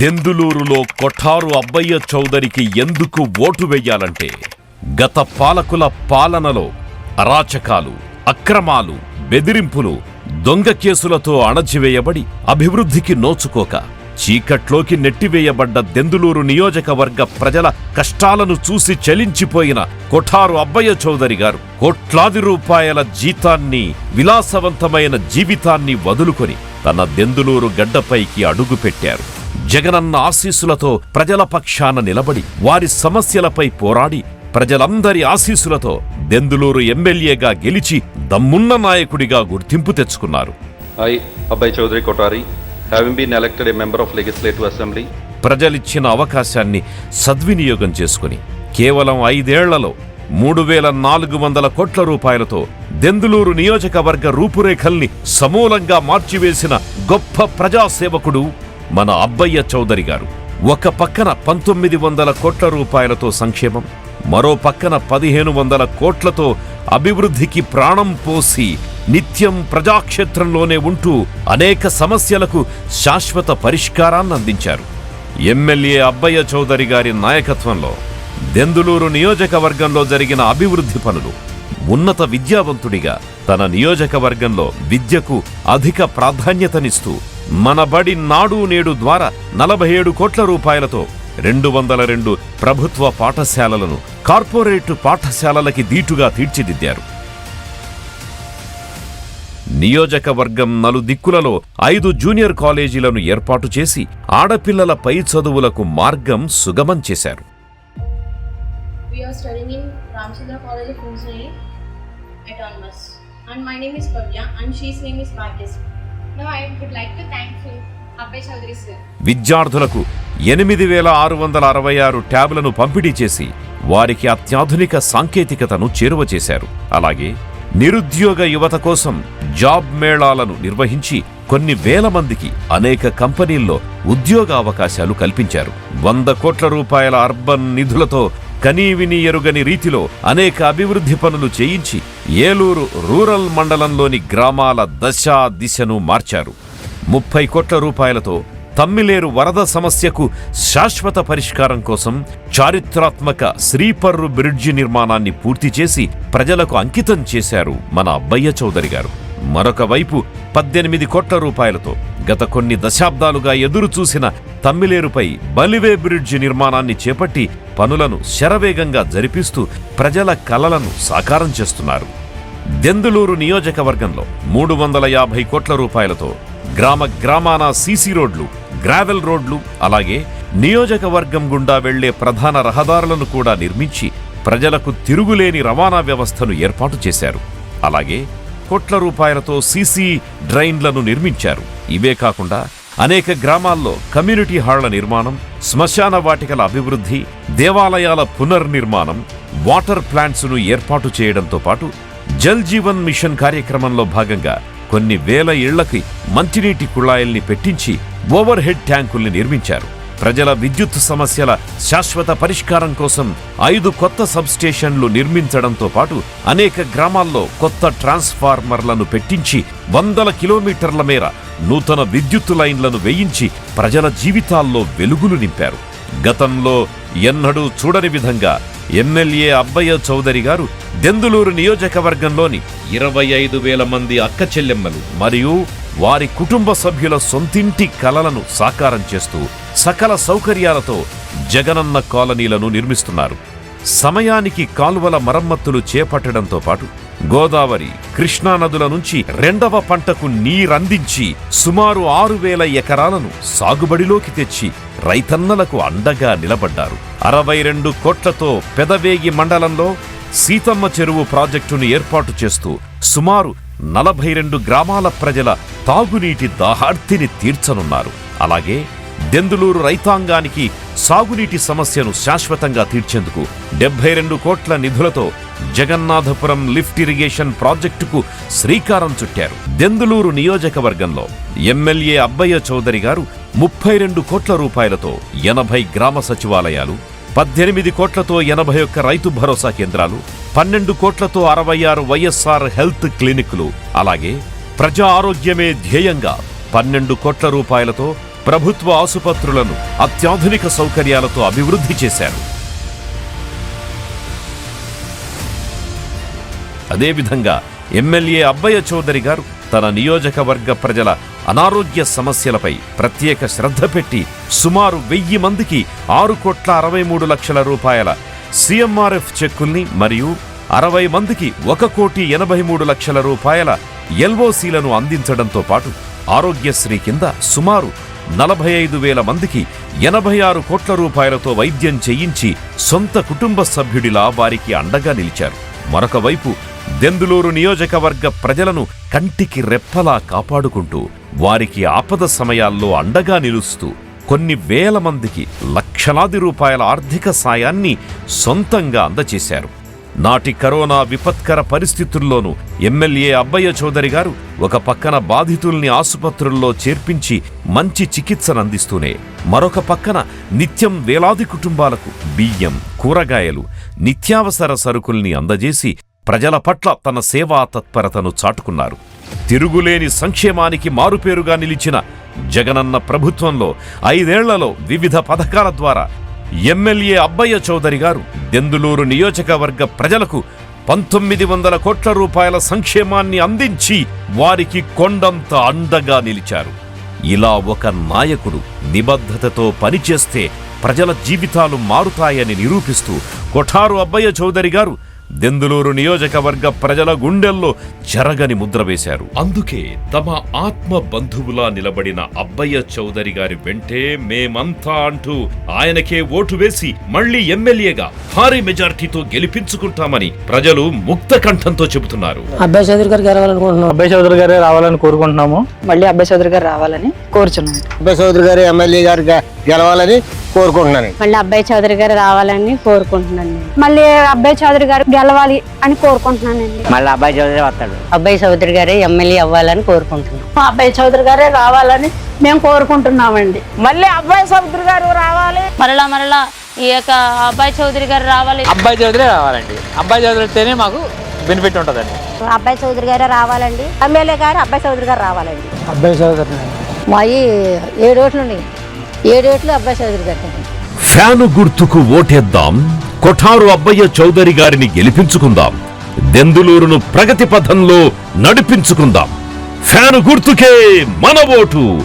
దెందులూరులో కొఠారు అబ్బయ్య చౌదరికి ఎందుకు ఓటు వెయ్యాలంటే గత పాలకుల పాలనలో అరాచకాలు అక్రమాలు బెదిరింపులు దొంగ కేసులతో అణచివేయబడి అభివృద్ధికి నోచుకోక చీకట్లోకి నెట్టివేయబడ్డ దెందులూరు నియోజకవర్గ ప్రజల కష్టాలను చూసి చలించిపోయిన కొఠారు అబ్బయ్య చౌదరి గారు కోట్లాది రూపాయల జీతాన్ని విలాసవంతమైన జీవితాన్ని వదులుకొని తన దెందులూరు గడ్డపైకి అడుగుపెట్టారు. జగనన్న ఆశీస్సులతో ప్రజల పక్షాన నిలబడి వారి సమస్యలపై పోరాడి ప్రజలందరి ఆశీస్సులతో దెందులూరు ఎమ్మెల్యేగా గెలిచి దమ్మున్న నాయకుడిగా గుర్తింపు తెచ్చుకున్నారు. Member of Legislative Assembly, ప్రజలిచ్చిన అవకాశాన్ని సద్వినియోగం చేసుకుని కేవలం ఐదేళ్ళలో మూడు వేల నాలుగు వందల కోట్ల రూపాయలతో దెందులూరు నియోజకవర్గ రూపురేఖల్ని సమూలంగా మార్చివేసిన గొప్ప ప్రజాసేవకుడు మన అబ్బయ్య చౌదరి గారు. ఒక పక్కన పంతొమ్మిది వందల కోట్ల రూపాయలతో సంక్షేమం మరో పక్కన పదిహేను వందల కోట్లతో అభివృద్ధికి ప్రాణం పోసి నిత్యం ప్రజాక్షేత్రంలోనే ఉంటూ అనేక సమస్యలకు శాశ్వత పరిష్కారాన్ని అందించారు. ఎమ్మెల్యే అబ్బయ్య చౌదరి గారి నాయకత్వంలో దెందులూరు నియోజకవర్గంలో జరిగిన అభివృద్ధి పనులు ఉన్నత విద్యావంతుడిగా తన నియోజకవర్గంలో విద్యకు అధిక ప్రాధాన్యతనిస్తూ మన బడి నాడు నేడు ద్వారా నలభై ఏడు కోట్ల రూపాయలతో రెండు వందల రెండు ప్రభుత్వ పాఠశాలలను కార్పొరేట్ పాఠశాలలకి దీటుగా తీర్చిదిద్దారు. నియోజకవర్గం నలుదిక్కులలో ఐదు జూనియర్ కాలేజీలను ఏర్పాటు చేసి ఆడపిల్లల పై చదువులకు మార్గం సుగమం చేశారు. And my name is Pavya and she's name is Bhagyasri. విద్యార్థులకు ఎనిమిది వేల ఆరు వందల అరవై ఆరు ట్యాబ్లను పంపిణీ చేసి వారికి అత్యాధునిక సాంకేతికతను చేరువ చేశారు. అలాగే నిరుద్యోగ యువత కోసం జాబ్ మేళాలను నిర్వహించి కొన్ని వేల మందికి అనేక కంపెనీల్లో ఉద్యోగ అవకాశాలు కల్పించారు. వంద కోట్ల రూపాయల అర్బన్ నిధులతో కనీవిని ఎరుగని రీతిలో అనేక అభివృద్ధి పనులు చేయించి ఏలూరు రూరల్ మండలంలోని గ్రామాల దశ దిశను మార్చారు. ముప్పై కోట్ల రూపాయలతో తమ్మిలేరు వరద సమస్యకు శాశ్వత పరిష్కారం కోసం చారిత్రాత్మక శ్రీపర్రు బ్రిడ్జి నిర్మాణాన్ని పూర్తి చేసి ప్రజలకు అంకితం చేశారు మన అబ్బయ్య చౌదరి గారు. మరొక వైపు పద్దెనిమిది కోట్ల రూపాయలతో గత కొన్ని దశాబ్దాలుగా ఎదురుచూసిన తమ్మిలేరుపై బలివే బ్రిడ్జి నిర్మాణాన్ని చేపట్టి పనులను శరవేగంగా జరిపిస్తూ ప్రజల కలలను సాకారం చేస్తున్నారు. దెందులూరు నియోజకవర్గంలో మూడు వందల యాభై కోట్ల రూపాయలతో గ్రామ గ్రామాన సీసీ రోడ్లు గ్రావెల్ రోడ్లు అలాగే నియోజకవర్గం గుండా వెళ్ళే ప్రధాన రహదారులను కూడా నిర్మించి ప్రజలకు తిరుగులేని రవాణా వ్యవస్థను ఏర్పాటు చేశారు. అలాగే కోట్ల రూపాయలతో సీసీ డ్రైన్లను నిర్మించారు. ఇవే కాకుండా అనేక గ్రామాల్లో కమ్యూనిటీ హాళ్ళ నిర్మాణం శ్మశాన వాటికల అభివృద్ధి దేవాలయాల పునర్నిర్మాణం వాటర్ ప్లాంట్స్ను ఏర్పాటు చేయడంతో పాటు జల్ జీవన్ మిషన్ కార్యక్రమంలో భాగంగా కొన్ని వేల ఇళ్ళకి మంచినీటి కుళాయిల్ని పెట్టించి ఓవర్ హెడ్ ట్యాంకుల్ని నిర్మించారు. ప్రజల విద్యుత్ సమస్యల శాశ్వత పరిష్కారం కోసం ఐదు కొత్త సబ్స్టేషన్లు నిర్మించడంతో పాటు అనేక గ్రామాల్లో కొత్త ట్రాన్స్ఫార్మర్లను పెట్టించి వందల కిలోమీటర్ల మేర నూతన విద్యుత్ లైన్లను వేయించి ప్రజల జీవితాల్లో వెలుగులు నింపారు. గతంలో ఎన్నడూ చూడని విధంగా ఎమ్మెల్యే అబ్బయ్య చౌదరి గారు దెందులూరు నియోజకవర్గంలోని ఇరవై ఐదు వేల మంది అక్క చెల్లెమ్మలు మరియు వారి కుటుంబ సభ్యుల సొంతింటి కలలను సాకారం చేస్తూ సకల సౌకర్యాలతో జగనన్న కాలనీలను నిర్మిస్తున్నారు. సమయానికి కాలువల మరమ్మతులు చేపట్టడంతో పాటు గోదావరి కృష్ణా నదుల నుంచి రెండవ పంటకు నీరందించి సుమారు ఆరు వేల ఎకరాలను సాగుబడిలోకి తెచ్చి రైతన్నలకు అండగా నిలబడ్డారు. అరవై రెండు కోట్లతో పెదవేగి మండలంలో సీతమ్మ చెరువు ప్రాజెక్టును ఏర్పాటు చేస్తూ సుమారు నలభై రెండు గ్రామాల ప్రజల తాగునీటి దాహార్తిని తీర్చనున్నారు. అలాగే దెందులూరు రైతాంగానికి సాగునీటి సమస్యను శాశ్వతంగా తీర్చేందుకు డెబ్బై రెండు కోట్ల నిధులతో జగన్నాథపురం లిఫ్ట్ ఇరిగేషన్ ప్రాజెక్టుకు శ్రీకారం చుట్టారు. దెందులూరు నియోజకవర్గంలో ఎమ్మెల్యే అబ్బయ్య చౌదరి గారు ముప్పై రెండు కోట్ల రూపాయలతో ఎనభై గ్రామ సచివాలయాలు పద్దెనిమిది కోట్లతో ఎనభై ఒక్క రైతు భరోసా కేంద్రాలు పన్నెండు కోట్లతో అరవై ఆరు వైఎస్ఆర్ హెల్త్ క్లినిక్లు అలాగే ప్రజా ఆరోగ్యమే ధ్యేయంగా పన్నెండు కోట్ల రూపాయలతో ప్రభుత్వ ఆసుపత్రులను అత్యాధునిక సౌకర్యాలతో అభివృద్ధి చేశారు. అదేవిధంగా ఎమ్మెల్యే అబ్బయ్య చౌదరి గారు తన నియోజకవర్గ ప్రజల అనారోగ్య సమస్యలపై ప్రత్యేక శ్రద్ధ పెట్టి సుమారు వెయ్యి మందికి ఆరు కోట్ల అరవై మూడు లక్షల రూపాయల సీఎంఆర్ఎఫ్ చెక్కుల్ని మరియు అరవై మందికి ఒక కోటి ఎనభై మూడు లక్షల రూపాయల ఎల్ఓసీలను అందించడంతో పాటు ఆరోగ్యశ్రీ కింద సుమారు నలభై ఐదు వేల మందికి ఎనభై ఆరు కోట్ల రూపాయలతో వైద్యం చేయించి సొంత కుటుంబ సభ్యుడిలా వారికి అండగా నిలిచారు. మరొక వైపు దెందులూరు నియోజకవర్గ ప్రజలను కంటికి రెప్పలా కాపాడుకుంటూ వారికి ఆపద సమయాల్లో అండగా నిలుస్తూ కొన్ని వేల మందికి లక్షలాది రూపాయల ఆర్థిక సాయాన్ని సొంతంగా అందచేశారు. నాటి కరోనా విపత్కర పరిస్థితుల్లోనూ ఎమ్మెల్యే అబ్బయ్య చౌదరి గారు ఒక పక్కన బాధితుల్ని ఆసుపత్రుల్లో చేర్పించి మంచి చికిత్సనందిస్తూనే మరొక పక్కన నిత్యం వేలాది కుటుంబాలకు బియ్యం కూరగాయలు నిత్యావసర సరుకుల్ని అందజేసి ప్రజల పట్ల తన సేవా తత్పరతను చాటుకున్నారు. తిరుగులేని సంక్షేమానికి మారుపేరుగా నిలిచిన జగనన్న ప్రభుత్వంలో ఐదేళ్ళలో వివిధ పథకాల ద్వారా ఎమ్మెల్యే అబ్బయ్య చౌదరి గారు దెందులూరు నియోజకవర్గ ప్రజలకు పంతొమ్మిది వందల కోట్ల రూపాయల సంక్షేమాన్ని అందించి వారికి కొండంత అండగా నిలిచారు. ఇలా ఒక నాయకుడు నిబద్ధతతో పనిచేస్తే ప్రజల జీవితాలు మారుతాయని నిరూపిస్తూ కొఠారు అబ్బయ్య చౌదరి గారు దెందులూరు నియోజకవర్గ ప్రజల గుండెల్లో చెరగని ముద్ర వేశారు. అందుకే తమ ఆత్మ బంధువులా నిలబడిన అబ్బయ్య చౌదరి గారి వెంటే మేమంతా అంటూ ఆయనకే ఓటు వేసి మళ్ళీ ఎమ్మెల్యేగా భారీ మెజార్టీతో గెలిపించుకుంటామని ప్రజలు ముక్త కంఠంతో చెబుతున్నారు. అబ్బాయి చౌదరి గారికి రావాలనుకుంటున్నాం అబ్బాయి చౌదరి గారే రావాలని కోరుకుంటున్నాము. మళ్ళీ అబ్బాయి చౌదరి గారు రావాలని కోరుచున్నాను అబ్బాయి చౌదరి గారు ఎమ్మెల్యే గారు గెలవాలని కోరుకుంటున్నాను మళ్ళీ అబ్బాయి చౌదరి గారు రావాలని కోరుకుంటున్నాను నేను. మళ్ళీ అబ్బాయి చౌదరి గారు గెలవాలి అని కోరుకుంటున్నానండి మళ్ళీ అబ్బాయి చౌదరి వస్తాడు అబ్బాయి చౌదరి గారే ఎమ్మెల్యే అవ్వాలని కోరుకుంటున్నాను అబ్బాయి చౌదరి గారే రావాలని మేము కోరుకుంటున్నామండి మళ్ళీ అబ్బాయి చౌదరి గారు రావాలి మరలా మరలా ఈ యొక్క అబ్బాయి చౌదరి గారు రావాలి అబ్బాయి చౌదరి రావాలండి అబ్బాయి చౌదరి వస్తేనే మాకు బెనిఫిట్ ఉంటుందండి అబ్బాయి చౌదరి గారే రావాలండి ఎమ్మెల్యే గారు అబ్బాయి చౌదరి గారు రావాలండి అబ్బాయి చౌదరి మాయి ఏడు ఓట్లు ఉన్నాయి. ఏడు ఓట్లు అబ్బాయి చౌదరి ఫ్యాను గుర్తుకు ఓటేద్దాం కొఠారు అబ్బయ్య చౌదరి గారిని గెలిపించుకుందాం దెందులూరును ప్రగతి పథంలో నడిపించుకుందాం. ఫ్యాను గుర్తుకే మన ఓటు.